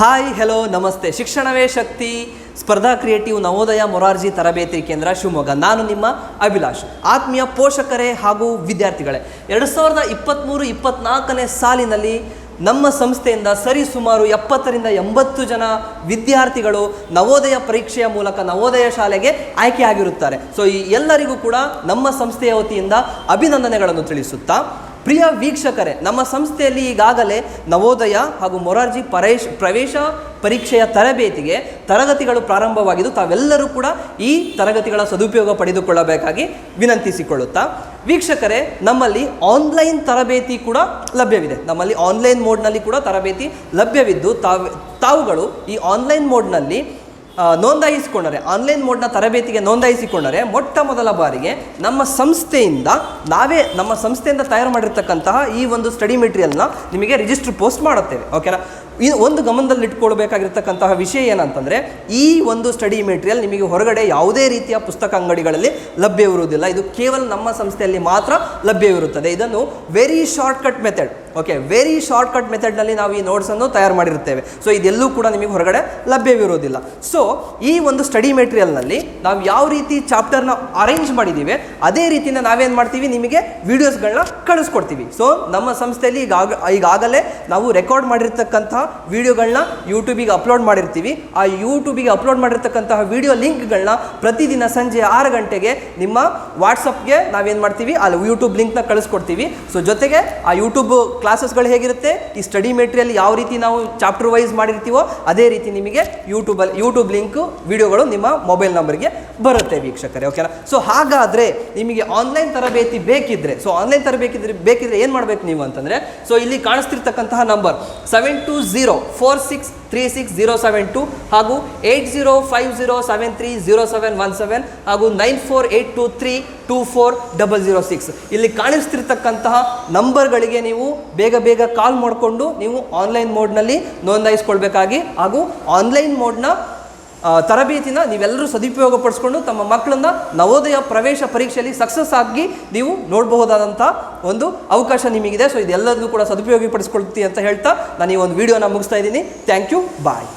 Hi, hello, ನಮಸ್ತೆ. ಶಿಕ್ಷಣವೇ ಶಕ್ತಿ, ಸ್ಪರ್ಧಾ creative Navodaya Morarji ತರಬೇತಿ ಕೇಂದ್ರ ಶಿವಮೊಗ್ಗ. ನಾನು ನಿಮ್ಮ ಅಭಿಲಾಷ್. ಆತ್ಮೀಯ ಪೋಷಕರೇ ಹಾಗೂ ವಿದ್ಯಾರ್ಥಿಗಳೇ, ಎರಡು ಸಾವಿರದ ಇಪ್ಪತ್ತ್ಮೂರು ಇಪ್ಪತ್ತ್ನಾಲ್ಕನೇ ಸಾಲಿನಲ್ಲಿ ನಮ್ಮ ಸಂಸ್ಥೆಯಿಂದ ಸರಿ ಸುಮಾರು ಎಪ್ಪತ್ತರಿಂದ ಎಂಬತ್ತು ಜನ ವಿದ್ಯಾರ್ಥಿಗಳು ನವೋದಯ ಪರೀಕ್ಷೆಯ ಮೂಲಕ ನವೋದಯ ಶಾಲೆಗೆ ಆಯ್ಕೆಯಾಗಿರುತ್ತಾರೆ. ಸೊ ಈ ಎಲ್ಲರಿಗೂ ಕೂಡ ನಮ್ಮ ಸಂಸ್ಥೆಯ ವತಿಯಿಂದ ಅಭಿನಂದನೆಗಳನ್ನು ತಿಳಿಸುತ್ತಾ ಪ್ರಿಯ ವೀಕ್ಷಕರೇ, ನಮ್ಮ ಸಂಸ್ಥೆಯಲ್ಲಿ ಈಗಾಗಲೇ ನವೋದಯ ಹಾಗೂ ಮೊರಾರ್ಜಿ ಪರೇಶ್ ಪ್ರವೇಶ ಪರೀಕ್ಷೆಯ ತರಬೇತಿಗೆ ತರಗತಿಗಳು ಪ್ರಾರಂಭವಾಗಿದ್ದು, ತಾವೆಲ್ಲರೂ ಕೂಡ ಈ ತರಗತಿಗಳ ಸದುಪಯೋಗ ಪಡೆದುಕೊಳ್ಳಬೇಕಾಗಿ ವಿನಂತಿಸಿಕೊಳ್ಳುತ್ತಾ, ವೀಕ್ಷಕರೇ, ನಮ್ಮಲ್ಲಿ ಆನ್ಲೈನ್ ತರಬೇತಿ ಕೂಡ ಲಭ್ಯವಿದೆ. ನಮ್ಮಲ್ಲಿ ಆನ್ಲೈನ್ ಮೋಡ್ನಲ್ಲಿ ಕೂಡ ತರಬೇತಿ ಲಭ್ಯವಿದ್ದು, ತಾವು, ತಾವುಗಳು ಈ ಆನ್ಲೈನ್ ಮೋಡ್ನಲ್ಲಿ ನೋಂದಾಯಿಸಿಕೊಂಡರೆ ಆನ್ಲೈನ್ ಮೋಡ್ನ ತರಬೇತಿಗೆ ನೋಂದಾಯಿಸಿಕೊಂಡರೆ ಮೊಟ್ಟ ಮೊದಲ ಬಾರಿಗೆ ನಮ್ಮ ಸಂಸ್ಥೆಯಿಂದ ನಾವೇ ನಮ್ಮ ಸಂಸ್ಥೆಯಿಂದ ತಯಾರು ಮಾಡಿರ್ತಕ್ಕಂತಹ ಈ ಒಂದು ಸ್ಟಡಿ ಮೆಟೀರಿಯಲ್ನ ನಿಮಗೆ ರಿಜಿಸ್ಟರ್ ಪೋಸ್ಟ್ ಮಾಡುತ್ತೇವೆ ಓಕೆನಾ ಇದು ಒಂದು ಗಮನದಲ್ಲಿ ಇಟ್ಕೊಳ್ಬೇಕಾಗಿರ್ತಕ್ಕಂತಹ ವಿಷಯ ಏನಂತಂದರೆ, ಈ ಒಂದು ಸ್ಟಡಿ ಮೆಟೀರಿಯಲ್ ನಿಮಗೆ ಹೊರಗಡೆ ಯಾವುದೇ ರೀತಿಯ ಪುಸ್ತಕ ಅಂಗಡಿಗಳಲ್ಲಿ ಲಭ್ಯವಿರುವುದಿಲ್ಲ ಇದು ಕೇವಲ ನಮ್ಮ ಸಂಸ್ಥೆಯಲ್ಲಿ ಮಾತ್ರ ಲಭ್ಯವಿರುತ್ತದೆ ಇದನ್ನು very short cut method okay very short cut ಮೆಥಡ್ನಲ್ಲಿ ನಾವು ಈ ನೋಟ್ಸನ್ನು ತಯಾರು ಮಾಡಿರುತ್ತೇವೆ. ಸೊ ಇದೆಲ್ಲೂ ಕೂಡ ನಿಮಗೆ ಹೊರಗಡೆ ಲಭ್ಯವಿರೋದಿಲ್ಲ ಸೊ ಈ ಒಂದು ಸ್ಟಡಿ ಮೆಟೀರಿಯಲ್ನಲ್ಲಿ ನಾವು ಯಾವ ರೀತಿ ಚಾಪ್ಟರ್ನ ಅರೇಂಜ್ ಮಾಡಿದ್ದೀವಿ ಅದೇ ರೀತಿಯಿಂದ ನಾವೇನು ಮಾಡ್ತೀವಿ, ನಿಮಗೆ ವೀಡಿಯೋಸ್ಗಳನ್ನ ಕಳಿಸ್ಕೊಡ್ತೀವಿ. ಸೊ ನಮ್ಮ ಸಂಸ್ಥೆಯಲ್ಲಿ ಈಗಾಗ, ಈಗಾಗಲೇ ನಾವು ರೆಕಾರ್ಡ್ ಮಾಡಿರ್ತಕ್ಕಂತಹ ವೀಡಿಯೋಗಳನ್ನ ಯೂಟ್ಯೂಬಿಗೆ ಅಪ್ಲೋಡ್ ಮಾಡಿರ್ತೀವಿ. ಆ ಯೂಟ್ಯೂಬಿಗೆ ಅಪ್ಲೋಡ್ ಮಾಡಿರ್ತಕ್ಕಂತಹ ವೀಡಿಯೋ ಲಿಂಕ್ಗಳನ್ನ ಪ್ರತಿದಿನ ಸಂಜೆ ಆರು ಗಂಟೆಗೆ ನಿಮ್ಮ ವಾಟ್ಸಪ್ಗೆ ನಾವೇನು ಮಾಡ್ತೀವಿ ಅಲ್ಲಿ ಯೂಟ್ಯೂಬ್ ಲಿಂಕ್ನ ಕಳಿಸ್ಕೊಡ್ತೀವಿ. ಸೊ ಜೊತೆಗೆ ಆ ಯೂಟ್ಯೂಬ್ ಕ್ಲಾಸಸ್ಗಳು ಹೇಗಿರುತ್ತೆ? ಈ ಸ್ಟಡಿ ಮೆಟೀರಿಯಲ್ ಯಾವ ರೀತಿ ನಾವು ಚಾಪ್ಟರ್ ವೈಸ್ ಮಾಡಿರ್ತೀವೋ, ಅದೇ ರೀತಿ ನಿಮಗೆ ಯೂಟ್ಯೂಬಲ್ಲಿ ಯೂಟ್ಯೂಬ್ ಲಿಂಕು ವಿಡಿಯೋಗಳು ನಿಮ್ಮ ಮೊಬೈಲ್ ನಂಬರ್ಗೆ ಬರುತ್ತೆ ವೀಕ್ಷಕರೇ ಓಕೆನಾ ಸೊ ಹಾಗಾದರೆ ನಿಮಗೆ ಆನ್ಲೈನ್ ತರಬೇತಿ ಬೇಕಿದ್ರೆ ಸೊ ಆನ್ಲೈನ್ ತರಬೇಕಿದ್ರೆ, ಬೇಕಿದ್ರೆ ಏನು ಮಾಡಬೇಕು ನೀವು ಅಂತಂದರೆ ಸೊ ಇಲ್ಲಿ ಕಾಣಿಸ್ತಿರ್ತಕ್ಕಂತಹ number seven two zero four six three six zero seven two ಹಾಗೂ eight zero five zero seven three zero seven one seven ಹಾಗೂ nine four eight two three two four double zero six. ಇಲ್ಲಿ ಕಾಣಿಸ್ತಿರ್ತಕ್ಕಂತಹ ನಂಬರ್ಗಳಿಗೆ ನೀವು ಬೇಗ ಬೇಗ ಕಾಲ್ ಮಾಡಿಕೊಂಡು ನೀವು online ಮೋಡ್ನಲ್ಲಿ ನೋಂದಾಯಿಸ್ಕೊಳ್ಬೇಕಾಗಿ ಹಾಗೂ ಆನ್ಲೈನ್ ಮೋಡ್ನ ತರಬೇತಿನ ನೀವೆಲ್ಲರೂ ಸದುಪಯೋಗ ಪಡಿಸ್ಕೊಂಡು ತಮ್ಮ ಮಕ್ಕಳನ್ನ ನವೋದಯ ಪ್ರವೇಶ ಪರೀಕ್ಷೆಯಲ್ಲಿ ಸಕ್ಸಸ್ ಆಗಿ ನೀವು ನೋಡಬಹುದಾದಂಥ ಒಂದು ಅವಕಾಶ ನಿಮಗಿದೆ. ಸೊ ಇದೆಲ್ಲದನ್ನು ಕೂಡ ಸದುಪಯೋಗ ಪಡಿಸ್ಕೊಳ್ತೀವಿ ಅಂತ ಹೇಳ್ತಾ ನಾನು ಈ ಒಂದು ವಿಡಿಯೋನ ಮುಗಿಸ್ತಾ ಇದ್ದೀನಿ. Thank you bye